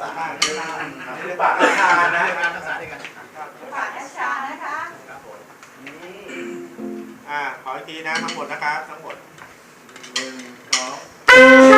บาทบาทชานะภาษาด้วยกันปบาทชานะคะอ่าขออีกทีนะทั้งหมดนะครับทั้งหมดหนึ่งสอง